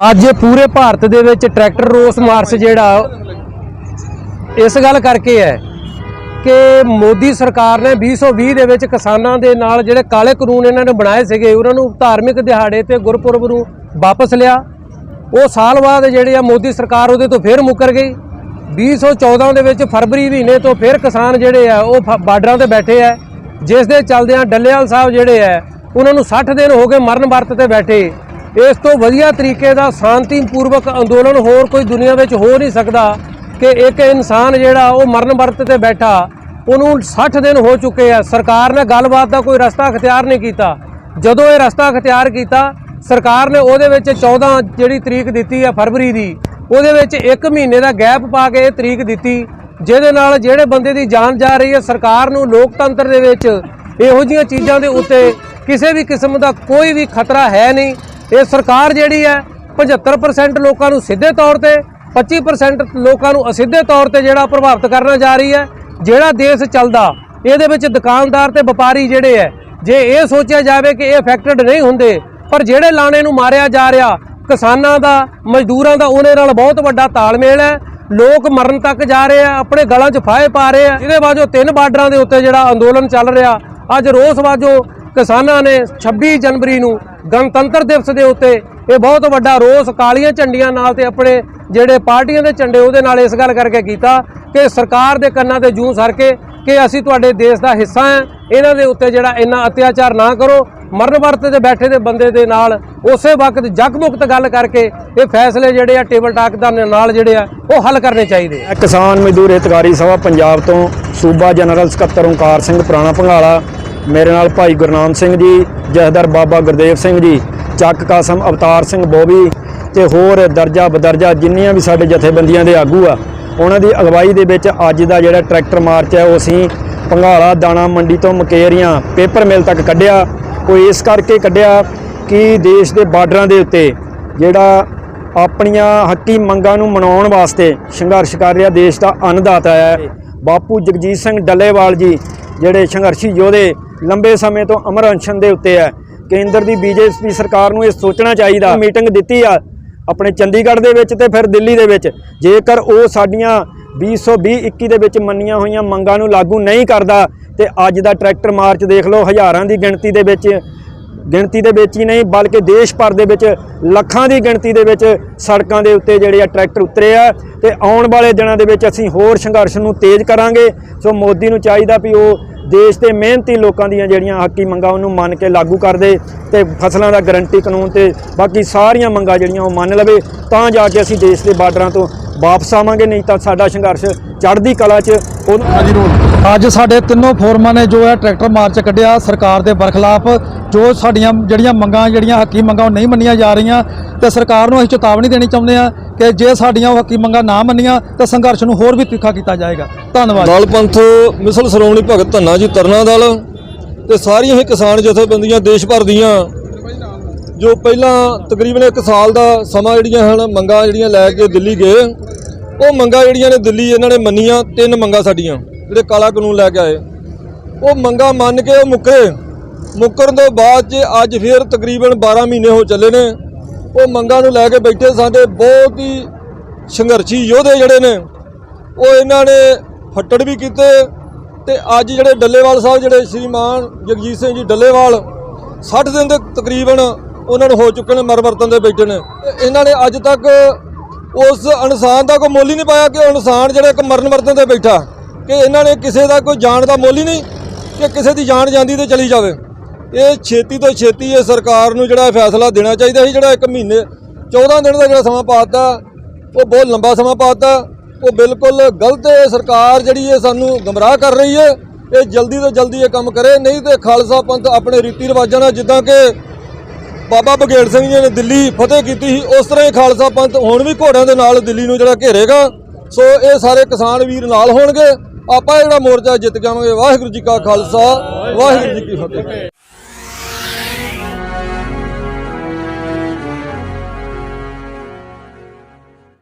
ਅੱਜ ਪੂਰੇ ਭਾਰਤ ਦੇ ਵਿੱਚ ਟਰੈਕਟਰ ਰੋਸ ਮਾਰਚ ਜਿਹੜਾ ਇਸ ਗੱਲ ਕਰਕੇ ਹੈ ਕਿ ਮੋਦੀ ਸਰਕਾਰ ਨੇ 2020 ਦੇ ਵਿੱਚ ਕਿਸਾਨਾਂ ਦੇ ਨਾਲ ਜਿਹੜੇ ਕਾਲੇ ਕਾਨੂੰਨ ਇਹਨਾਂ ਨੇ ਬਣਾਏ ਸੀਗੇ, ਉਹਨਾਂ ਨੂੰ ਧਾਰਮਿਕ ਦਿਹਾੜੇ ਤੇ ਗੁਰਪੁਰਬ ਨੂੰ ਵਾਪਸ ਲਿਆ। ਉਹ ਸਾਲ ਬਾਅਦ ਜਿਹੜੇ ਆ ਮੋਦੀ ਸਰਕਾਰ ਉਹਦੇ ਤੋਂ ਫਿਰ ਮੁੱਕਰ ਗਈ। 2014 ਦੇ ਵਿੱਚ ਫਰਵਰੀ ਮਹੀਨੇ ਤੋਂ ਫਿਰ ਕਿਸਾਨ ਜਿਹੜੇ ਆ, ਉਹ ਫ- ਬਾਰਡਰਾਂ ਤੇ ਬੈਠੇ ਆ। ਜਿਸ ਦੇ ਚੱਲਦਿਆਂ ਡੱਲੇਵਾਲ ਸਾਹਿਬ ਜਿਹੜੇ ਆ, ਉਹਨਾਂ ਨੂੰ 60 ਦਿਨ ਹੋ ਗਏ ਮਰਨ ਵਰਤ ਤੇ ਬੈਠੇ। ਇਸ ਤੋਂ ਵਧੀਆ ਤਰੀਕੇ ਦਾ ਸ਼ਾਂਤੀਪੂਰਵਕ ਅੰਦੋਲਨ ਹੋਰ ਕੋਈ ਦੁਨੀਆ ਵਿੱਚ ਹੋ ਨਹੀਂ ਸਕਦਾ ਕਿ ਇੱਕ ਇਨਸਾਨ ਜਿਹੜਾ ਉਹ ਮਰਨ ਵਰਤ ਤੇ ਬੈਠਾ, ਉਹਨੂੰ 60 ਦਿਨ ਹੋ ਚੁੱਕੇ ਆ। ਸਰਕਾਰ ਨੇ ਗੱਲਬਾਤ ਦਾ ਕੋਈ ਰਸਤਾ ਅਖਤਿਆਰ ਨਹੀਂ ਕੀਤਾ। ਜਦੋਂ ਇਹ ਰਸਤਾ ਅਖਤਿਆਰ ਕੀਤਾ, ਸਰਕਾਰ ਨੇ ਉਹਦੇ ਵਿੱਚ 14 ਜਿਹੜੀ ਤਰੀਕ ਦਿੱਤੀ ਆ ਫਰਵਰੀ ਦੀ, ਉਹਦੇ ਵਿੱਚ 1 ਮਹੀਨੇ ਦਾ ਗੈਪ ਪਾ ਕੇ ਇਹ ਤਰੀਕ ਦਿੱਤੀ, ਜਿਹਦੇ ਨਾਲ ਜਿਹੜੇ ਬੰਦੇ ਦੀ ਜਾਨ ਜਾ ਰਹੀ ਹੈ ਸਰਕਾਰ ਨੂੰ ਲੋਕਤੰਤਰ ਦੇ ਵਿੱਚ ਇਹੋ ਜਿਹੀਆਂ ਚੀਜ਼ਾਂ ਦੇ ਉੱਤੇ ਕਿਸੇ ਵੀ ਕਿਸਮ ਦਾ ਕੋਈ ਵੀ ਖਤਰਾ ਹੈ ਨਹੀਂ। ਇਹ ਸਰਕਾਰ ਜਿਹੜੀ ਹੈ 75% ਲੋਕਾਂ ਨੂੰ ਸਿੱਧੇ ਤੌਰ ਤੇ 25% ਲੋਕਾਂ ਨੂੰ ਅਸਿੱਧੇ ਤੌਰ ਤੇ ਜਿਹੜਾ ਪ੍ਰਭਾਵਿਤ ਕਰਨਾ ਜਾ ਰਹੀ ਹੈ। ਜਿਹੜਾ ਦੇਸ਼ ਚੱਲਦਾ, ਇਹਦੇ ਵਿੱਚ ਦੁਕਾਨਦਾਰ ਤੇ ਵਪਾਰੀ ਜਿਹੜੇ ਹੈ, ਜੇ ਇਹ ਸੋਚਿਆ ਜਾਵੇ ਕਿ ਇਹ ਅਫੈਕਟਡ ਨਹੀਂ ਹੁੰਦੇ, ਪਰ ਜਿਹੜੇ ਲਾਣੇ ਨੂੰ ਮਾਰਿਆ ਜਾ ਰਿਹਾ, ਕਿਸਾਨਾਂ ਦਾ, ਮਜ਼ਦੂਰਾਂ ਦਾ ਉਹਨੇ ਨਾਲ ਬਹੁਤ ਵੱਡਾ ਤਾਲਮੇਲ ਹੈ। ਲੋਕ ਮਰਨ ਤੱਕ ਜਾ ਰਹੇ ਆ, ਆਪਣੇ ਗਲਾਂ 'ਚ ਫਾਹੇ ਪਾ ਰਹੇ ਆ। ਇਹਦੇ ਬਾਅਦ ਤਿੰਨ ਬਾਰਡਰਾਂ ਦੇ ਉੱਤੇ ਜਿਹੜਾ ਅੰਦੋਲਨ ਚੱਲ ਰਿਹਾ, ਅੱਜ ਰੋਸ ਵਾਜੋ ਕਿਸਾਨਾਂ ਨੇ 26 ਜਨਵਰੀ ਨੂੰ ਗਣਤੰਤਰ ਦਿਵਸ ਦੇ ਉੱਤੇ ਇਹ ਬਹੁਤ ਵੱਡਾ ਰੋਸ ਕਾਲੀਆਂ ਝੰਡੀਆਂ ਨਾਲ ਤੇ ਆਪਣੇ ਜਿਹੜੇ ਪਾਰਟੀਆਂ ਦੇ ਝੰਡੇ ਉਹਦੇ ਨਾਲ ਇਸ ਗੱਲ ਕਰਕੇ ਕੀਤਾ ਕਿ ਸਰਕਾਰ ਦੇ ਕੰਨਾਂ ਤੇ ਜੂੰ ਸਰ ਕੇ ਕਿ ਅਸੀਂ ਤੁਹਾਡੇ ਦੇਸ਼ ਦਾ ਹਿੱਸਾ ਹਾਂ। ਇਹਨਾਂ ਦੇ ਉੱਤੇ ਜਿਹੜਾ ਇੰਨਾ ਅਤਿਆਚਾਰ ਨਾ ਕਰੋ। ਮਰਨ ਵਰਤ ਤੇ ਬੈਠੇ ਦੇ ਬੰਦੇ ਦੇ ਨਾਲ ਉਸੇ ਵਕਤ ਜਗਮੁਕਤ ਗੱਲ ਕਰਕੇ ਇਹ ਫੈਸਲੇ ਜਿਹੜੇ ਆ, ਟੇਬਲ ਟਾਕ ਦਾ ਨਾਲ ਜਿਹੜੇ ਆ, ਉਹ ਹੱਲ ਕਰਨੇ ਚਾਹੀਦੇ ਆ। ਕਿਸਾਨ ਮਜ਼ਦੂਰ ਹਿਤਕਾਰੀ ਸਭਾ ਪੰਜਾਬ ਤੋਂ ਸੂਬਾ ਜਨਰਲ ਸਕੱਤਰ ਓਮਕਾਰ ਸਿੰਘ ਪੁਰਾਣਾ ਭੰਗਾਲਾ ਮੇਰੇ ਨਾਲ ਭਾਈ ਗੁਰਨਾਮ ਸਿੰਘ ਜੀ ਜਥੇਦਾਰ ਬਾਬਾ ਗੁਰਦੇਵ ਸਿੰਘ ਜੀ, ਚੱਕ ਕਾਸਮ ਅਵਤਾਰ ਸਿੰਘ ਬੋਬੀ ਤੇ ਹੋਰ ਦਰਜਾ ਬਦਰਜਾ ਜਿੰਨੀਆਂ ਵੀ ਸਾਡੇ ਜਥੇਬੰਦੀਆਂ ਦੇ ਆਗੂ ਆ, ਉਹਨਾਂ ਦੀ ਅਗਵਾਈ ਦੇ ਵਿੱਚ ਅੱਜ ਦਾ ਜਿਹੜਾ ਟਰੈਕਟਰ ਮਾਰਚ ਹੈ, ਉਹ ਅਸੀਂ ਭੰਗਾਲਾ ਦਾਣਾ ਮੰਡੀ ਤੋਂ ਮਕੇਰੀਆਂ ਪੇਪਰ ਮਿਲ ਤੱਕ ਕੱਢਿਆ। ਕੋਈ ਇਸ ਕਰਕੇ ਕੱਢਿਆ ਕਿ ਦੇਸ਼ ਦੇ ਬਾਰਡਰਾਂ ਦੇ ਉੱਤੇ ਜਿਹੜਾ ਆਪਣੀਆਂ ਹੱਕੀ ਮੰਗਾਂ ਨੂੰ ਮਨਾਉਣ ਵਾਸਤੇ ਸੰਘਰਸ਼ ਕਰ ਰਿਹਾ ਦੇਸ਼ ਦਾ ਅੰਨਦਾਤਾ ਹੈ। ਬਾਪੂ ਜਗਜੀਤ ਸਿੰਘ ਡੱਲੇਵਾਲ ਜੀ, ਜਿਹੜੇ ਸੰਘਰਸ਼ੀ ਯੋਧੇ ਲੰਬੇ ਸਮੇਂ ਤੋਂ ਅਮਰ ਅਨਸ਼ਨ ਦੇ ਉੱਤੇ ਹੈ। ਕੇਂਦਰ ਦੀ ਬੀਜੇਪੀ ਸਰਕਾਰ ਨੂੰ ਇਹ ਸੋਚਣਾ ਚਾਹੀਦਾ। ਮੀਟਿੰਗ ਦਿੱਤੀ ਆ ਆਪਣੇ ਚੰਡੀਗੜ੍ਹ ਦੇ ਵਿੱਚ ਤੇ ਫਿਰ ਦਿੱਲੀ ਦੇ ਵਿੱਚ। ਜੇਕਰ ਉਹ ਸਾਡੀਆਂ 2020-21 ਦੇ ਵਿੱਚ ਮੰਨੀਆਂ ਹੋਈਆਂ ਮੰਗਾਂ ਨੂੰ ਲਾਗੂ ਨਹੀਂ ਕਰਦਾ, ਤੇ ਅੱਜ ਦਾ ਟਰੈਕਟਰ ਮਾਰਚ ਦੇਖ ਲਓ, ਹਜ਼ਾਰਾਂ ਦੀ ਗਿਣਤੀ ਦੇ ਵਿੱਚ, ਗਿਣਤੀ ਦੇ ਵਿੱਚ ਹੀ ਨਹੀਂ, ਬਲਕਿ ਦੇਸ਼ ਭਰ ਦੇ ਵਿੱਚ ਲੱਖਾਂ ਦੀ ਗਿਣਤੀ ਦੇ ਵਿੱਚ ਸੜਕਾਂ ਦੇ ਉੱਤੇ ਜਿਹੜੇ ਆ ਟਰੈਕਟਰ ਉਤਰੇ ਆ। ਤੇ ਆਉਣ ਵਾਲੇ ਦਿਨਾਂ ਦੇ ਵਿੱਚ ਅਸੀਂ ਹੋਰ ਸੰਘਰਸ਼ ਨੂੰ ਤੇਜ਼ ਕਰਾਂਗੇ। ਸੋ ਮੋਦੀ ਨੂੰ ਚਾਹੀਦਾ ਵੀ ਉਹ ਦੇਸ਼ ਦੇ ਮਿਹਨਤੀ ਲੋਕਾਂ ਦੀਆਂ ਜਿਹੜੀਆਂ ਹੱਕੀ ਮੰਗਾਂ ਉਹਨੂੰ ਮੰਨ ਕੇ ਲਾਗੂ ਕਰ ਦੇ ਤੇ ਫਸਲਾਂ ਦਾ ਗਰੰਟੀ ਕਾਨੂੰਨ ਤੇ ਬਾਕੀ ਸਾਰੀਆਂ ਮੰਗਾਂ ਜਿਹੜੀਆਂ ਉਹ ਮੰਨ ਲਵੇ, ਤਾਂ ਜਾ ਕੇ ਅਸੀਂ ਦੇਸ਼ ਦੇ ਬਾਰਡਰਾਂ ਤੋਂ ਵਾਪਸ ਆਵਾਂਗੇ, ਨਹੀਂ ਤਾਂ ਸਾਡਾ ਸੰਘਰਸ਼ ਚੜ੍ਹਦੀ ਕਲਾ 'ਚ ਉਹ ਅੱਜ ਸਾਡੇ ਤਿੰਨੋਂ ਫੋਰਮਾਂ ਨੇ ਜੋ ਹੈ ਟਰੈਕਟਰ ਮਾਰਚ ਕੱਢਿਆ ਸਰਕਾਰ ਦੇ ਬਰਖਲਾਫ ਜੋ ਸਾਡੀਆਂ ਜਿਹੜੀਆਂ ਮੰਗਾਂ ਜਿਹੜੀਆਂ ਹੱਕੀ ਮੰਗਾਂ ਉਹ ਨਹੀਂ ਮੰਨੀਆਂ ਜਾ ਰਹੀਆਂ ਤੇ ਸਰਕਾਰ ਨੂੰ ਅਸੀਂ ਚੇਤਾਵਨੀ ਦੇਣੀ ਚਾਹੁੰਦੇ ਆ ਕਿ ਜੇ ਸਾਡੀਆਂ ਉਹ ਹੱਕੀ ਮੰਗਾਂ ਨਾ ਮੰਨੀਆਂ ਤਾਂ ਸੰਘਰਸ਼ ਨੂੰ ਹੋਰ ਵੀ ਤਿੱਖਾ ਕੀਤਾ ਜਾਏਗਾ। ਧੰਨਵਾਦ। ਦਲ ਪੰਥ ਮਿਸਲ ਸ਼੍ਰੋਮਣੀ ਭਗਤ ਧੰਨਾ ਜੀ ਤਰਨਾ ਦਲ ਤੇ ਸਾਰੀਆਂ ਹੀ ਕਿਸਾਨ ਜਥੇਬੰਦੀਆਂ ਦੇਸ਼ ਭਰ ਦੀਆਂ ਜੋ ਪਹਿਲਾਂ ਤਕਰੀਬਨ 1 ਸਾਲ ਦਾ ਸਮਾਂ ਜਿਹੜੀਆਂ ਹਨ ਮੰਗਾਂ ਜਿਹੜੀਆਂ ਲੈ ਕੇ ਦਿੱਲੀ ਗਏ ਉਹ ਮੰਗਾਂ ਜਿਹੜੀਆਂ ਨੇ ਦਿੱਲੀ ਇਹਨਾਂ ਨੇ ਮੰਨੀਆਂ, ਤਿੰਨ ਮੰਗਾਂ ਸਾਡੀਆਂ, ਜਿਹੜੇ ਕਾਲਾ ਕਾਨੂੰਨ ਲੈ ਕੇ ਆਏ। ਉਹ ਮੰਗਾਂ ਮੰਨ ਕੇ ਉਹ ਮੁੱਕਰੇ। ਮੁੱਕਰਨ ਤੋਂ ਬਾਅਦ 'ਚ ਅੱਜ ਫਿਰ ਤਕਰੀਬਨ 12 ਮਹੀਨੇ ਹੋ ਚੱਲੇ ਨੇ, ਉਹ ਮੰਗਾਂ ਨੂੰ ਲੈ ਕੇ ਬੈਠੇ ਸਾਡੇ ਬਹੁਤ ਹੀ ਸੰਘਰਸ਼ੀ ਯੋਧੇ ਜਿਹੜੇ ਨੇ, ਉਹ ਇਹਨਾਂ ਨੇ ਫੱਟੜ ਵੀ ਕੀਤੇ ਤੇ ਅੱਜ ਜਿਹੜੇ ਡੱਲੇਵਾਲ ਸਾਹਿਬ, ਜਿਹੜੇ ਸ਼੍ਰੀਮਾਨ ਜਗਜੀਤ ਸਿੰਘ ਜੀ ਡੱਲੇਵਾਲ 60 ਦਿਨ ਦੇ ਤਕਰੀਬਨ ਉਹਨਾਂ ਨੂੰ ਹੋ ਚੁੱਕੇ ਨੇ ਮਰ ਵਰਤਨ ਦੇ ਬੈਠੇ ਨੇ। ਇਹਨਾਂ ਨੇ ਅੱਜ ਤੱਕ ਉਸ ਇਨਸਾਨ ਦਾ ਕੋਈ ਮੁੱਲ ਹੀ ਨਹੀਂ ਪਾਇਆ ਕਿ ਉਹ ਇਨਸਾਨ ਜਿਹੜਾ ਇੱਕ ਮਰਨ ਵਰਤਨ ਤੇ ਬੈਠਾ, ਕਿ ਇਹਨਾਂ ਨੇ ਕਿਸੇ ਦਾ ਕੋਈ ਜਾਣ ਦਾ ਮੁੱਲ ਹੀ ਨਹੀਂ, ਕਿ ਕਿਸੇ ਦੀ ਜਾਨ ਜਾਂਦੀ ਤੇ ਚਲੀ ਜਾਵੇ। ਇਹ ਛੇਤੀ ਤੋਂ ਛੇਤੀ ਇਹ ਸਰਕਾਰ ਨੂੰ ਜਿਹੜਾ ਫੈਸਲਾ ਦੇਣਾ ਚਾਹੀਦਾ ਸੀ, ਜਿਹੜਾ ਇੱਕ ਮਹੀਨੇ 14 ਦਿਨ ਦਾ ਜਿਹੜਾ ਸਮਾਂ ਪਾਤਾ ਉਹ ਬਹੁਤ ਲੰਬਾ ਸਮਾਂ ਪਾਤਾ ਉਹ ਬਿਲਕੁਲ ਗਲਤ ਹੈ ਸਰਕਾਰ ਜਿਹੜੀ ਹੈ ਸਾਨੂੰ ਗਮਰਾਹ ਕਰ ਰਹੀ ਹੈ। ਇਹ ਜਲਦੀ ਤੋਂ ਜਲਦੀ ਇਹ ਕੰਮ ਕਰੇ, ਨਹੀਂ ਤੇ ਖਾਲਸਾ ਪੰਥ ਆਪਣੇ ਰੀਤੀ ਰਿਵਾਜਾਂ ਨਾਲ ਜਿੱਦਾਂ ਕਿ ਬਾਬਾ ਬਗੇੜ ਸਿੰਘ ਜੀ ਨੇ ਦਿੱਲੀ ਫਤਿਹ ਕੀਤੀ ਸੀ। ਉਸ ਤਰ੍ਹਾਂ ਹੀ ਖਾਲਸਾ ਪੰਥ ਹੁਣ ਵੀ ਘੋੜਿਆਂ ਦੇ ਨਾਲ ਦਿੱਲੀ ਨੂੰ ਜਿਹੜਾ ਘੇਰੇਗਾ। ਸੋ ਇਹ ਸਾਰੇ ਕਿਸਾਨ ਵੀਰ ਨਾਲ ਹੋਣਗੇ। ਆਪਾਂ ਜਿਹੜਾ ਮੋਰਚਾ ਜਿੱਤ ਜਾਵਾਂਗੇ ਵਾਹਿਗੁਰੂ ਜੀ ਕਾ ਖਾਲਸਾ, ਵਾਹਿਗੁਰੂ ਜੀ ਕੀ ਫਤਿਹ।